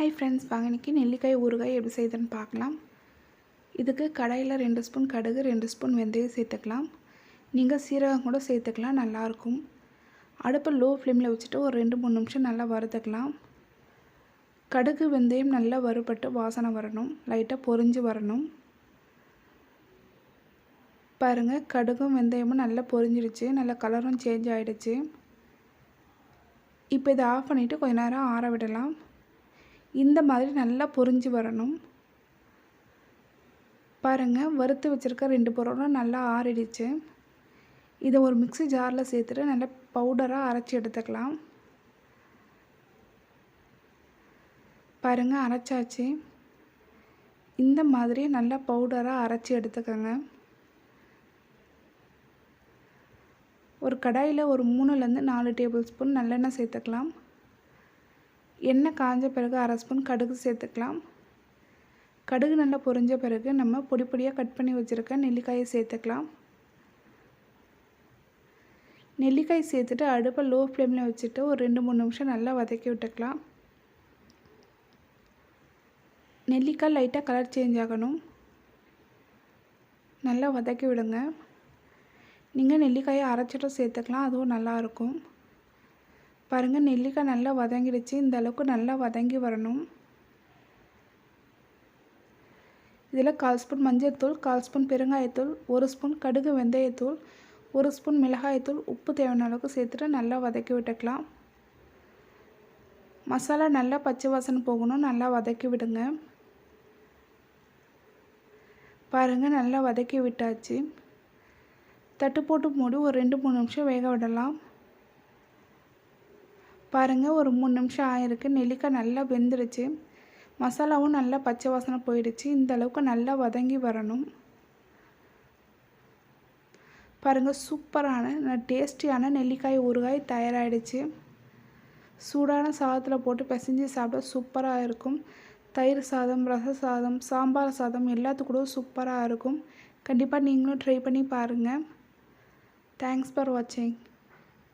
Hi friends வாங்க இன்றைக்கி நெல்லிக்காய் ஊறுகாய் எப்படி செய்யுதுன்னு பார்க்கலாம். இதுக்கு கடாயில் ரெண்டு ஸ்பூன் கடுகு ரெண்டு ஸ்பூன் வெந்தயம் சேர்த்துக்கலாம். நீங்கள் சீரகம் கூட சேர்த்துக்கலாம் நல்லாயிருக்கும் அடுப்பை லோ ஃப்ளேமில் வச்சுட்டு ஒரு ரெண்டு மூணு நிமிஷம் நல்லா வறுத்துக்கலாம். கடுகு வெந்தயம் நல்லா வறுபட்டு வாசனை வரணும். லைட்டாக பொறிஞ்சு வரணும். பாருங்கள் கடுகும் வெந்தயமும் நல்லா பொரிஞ்சிடுச்சு நல்லா கலரும் சேஞ்ச் ஆகிடுச்சு இப்போ இதை ஆஃப் பண்ணிவிட்டு கொஞ்ச நேரம் ஆற விடலாம். இந்த மாதிரி நல்லா பொரிஞ்சு வரணும். பாருங்கள் வறுத்து வச்சுருக்க ரெண்டு பொருளும் நல்லா ஆறிடுச்சு. இதை ஒரு மிக்சி ஜாரில் சேர்த்துட்டு நல்லா பவுடராக அரைச்சி எடுத்துக்கலாம். பாருங்கள் அரைச்சாச்சு. இந்த மாதிரி நல்லா பவுடராக அரைச்சி எடுத்துக்கோங்க. ஒரு கடாயில் ஒரு மூணுலேருந்து நாலு டேபிள் ஸ்பூன் நல்லெண்ணெய் சேர்த்துக்கலாம். எண்ணெய் காஞ்ச பிறகு அரை ஸ்பூன் கடுகு சேர்த்துக்கலாம். கடுகு நல்லா பொரிஞ்ச பிறகு நம்ம பொடி பொடியாக கட் பண்ணி வச்சுருக்க நெல்லிக்காயை சேர்த்துக்கலாம். நெல்லிக்காய் சேர்த்துட்டு அடுப்பை லோ ஃப்ளேமில் வச்சுட்டு ஒரு ரெண்டு மூணு நிமிஷம் நல்லா வதக்கி விட்டுக்கலாம். நெல்லிக்காய் லைட்டாக கலர் சேஞ்ச் ஆகணும். நல்லா வதக்கி விடுங்க. நீங்கள் நெல்லிக்காயை அரைச்சிட்டும் சேர்த்துக்கலாம் அதுவும் நல்லாயிருக்கும் பாருங்கள் நெல்லிக்காய் நல்லா வதங்கிடுச்சு. இந்த அளவுக்கு நல்லா வதங்கி வரணும். இதில் கால் ஸ்பூன் மஞ்சள்தூள் கால் ஸ்பூன் பெருங்காயத்தூள் ஒரு ஸ்பூன் கடுகு வெந்தயத்தூள் ஒரு ஸ்பூன் மிளகாயத்தூள் உப்பு தேவையான அளவுக்கு சேர்த்துட்டு நல்லா வதக்கி விட்டுக்கலாம். மசாலா நல்லா பச்சை வாசனை போகணும் நல்லா வதக்கி விடுங்க. பாருங்கள் நல்லா வதக்கி விட்டாச்சு. தட்டு போட்டு மூடி ஒரு ரெண்டு மூணு நிமிஷம் வேக விடலாம். பாருங்கள் ஒரு மூணு நிமிஷம் ஆயிருக்கு. நெல்லிக்காய் நல்லா வெந்துடுச்சு மசாலாவும் நல்லா பச்சை வாசனை போயிடுச்சு. இந்த அளவுக்கு நல்லா வதங்கி வரணும். பாருங்கள் சூப்பரான டேஸ்டியான நெல்லிக்காய் ஊறுகாய் தயாராகிடுச்சு சூடான சாதத்தில் போட்டு பிசைஞ்சு சாப்பிட சூப்பராக இருக்கும். தயிர் சாதம் ரச சாதம் சாம்பார் சாதம் எல்லாத்துக்கூட சூப்பராக இருக்கும். கண்டிப்பாக நீங்களும் ட்ரை பண்ணி பாருங்கள் தேங்க்ஸ் ஃபார் வாட்சிங்